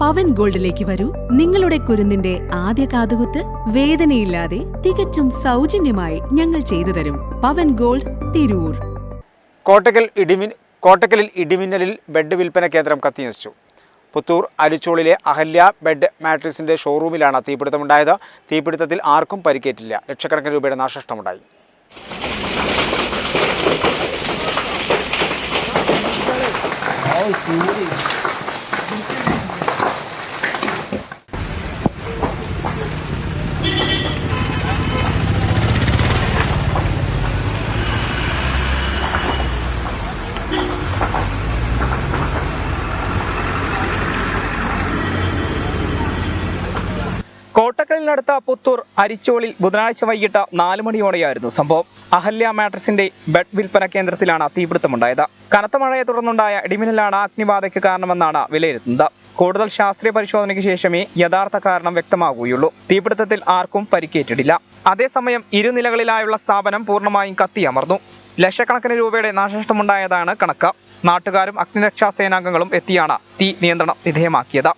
പവൻ ഗോൾഡിലേക്ക് വരൂ. നിങ്ങളുടെ കുരുന്നിന്റെ ആദ്യ കാതുകുത്ത് വേദനയില്ലാതെ തികച്ചും സൗജന്യമായി ഞങ്ങൾ ചെയ്തു തരും. പവൻ ഗോൾഡ് തിരൂർ. കോട്ടക്കൽ ഇടിമിൻ കോട്ടക്കലിൽ ഇടിമിന്നലിൽ ബെഡ് വിൽപ്പന കേന്ദ്രം കത്തിനശിച്ചു. പുത്തൂർ അരിച്ചോളിലെ അഹല്യ ബെഡ് മാട്രിക്സിന്റെ ഷോറൂമിലാണ് തീപിടുത്തമുണ്ടായത്. തീപിടുത്തത്തിൽ ആർക്കും പരിക്കേറ്റില്ല. ലക്ഷക്കണക്കിന് രൂപയുടെ നാശനഷ്ടമുണ്ടായി. കോട്ടക്കലിനടുത്ത പുത്തൂർ അരിച്ചോളിൽ ബുധനാഴ്ച വൈകിട്ട് നാല് മണിയോടെയായിരുന്നു സംഭവം. അഹല്യ മാട്രസിന്റെ ബെഡ് വിൽപ്പന കേന്ദ്രത്തിലാണ് തീപിടുത്തമുണ്ടായത്. കനത്ത മഴയെ തുടർന്നുണ്ടായ ഇടിമിന്നലാണ് അഗ്നിബാധയ്ക്ക് കാരണമെന്നാണ് വിലയിരുത്തുന്നത്. കൂടുതൽ ശാസ്ത്രീയ പരിശോധനയ്ക്ക് ശേഷമേ യഥാർത്ഥ കാരണം വ്യക്തമാകുകയുള്ളൂ. തീപിടുത്തത്തിൽ ആർക്കും പരിക്കേറ്റിട്ടില്ല. അതേസമയം ഇരുനിലകളിലായുള്ള സ്ഥാപനം പൂർണമായും കത്തിയമർന്നു. ലക്ഷക്കണക്കിന് രൂപയുടെ നാശനഷ്ടമുണ്ടായതാണ് കണക്ക്. നാട്ടുകാരും അഗ്നിരക്ഷാ സേനാംഗങ്ങളും എത്തിയാണ് തീ നിയന്ത്രണം വിധേയമാക്കിയത്.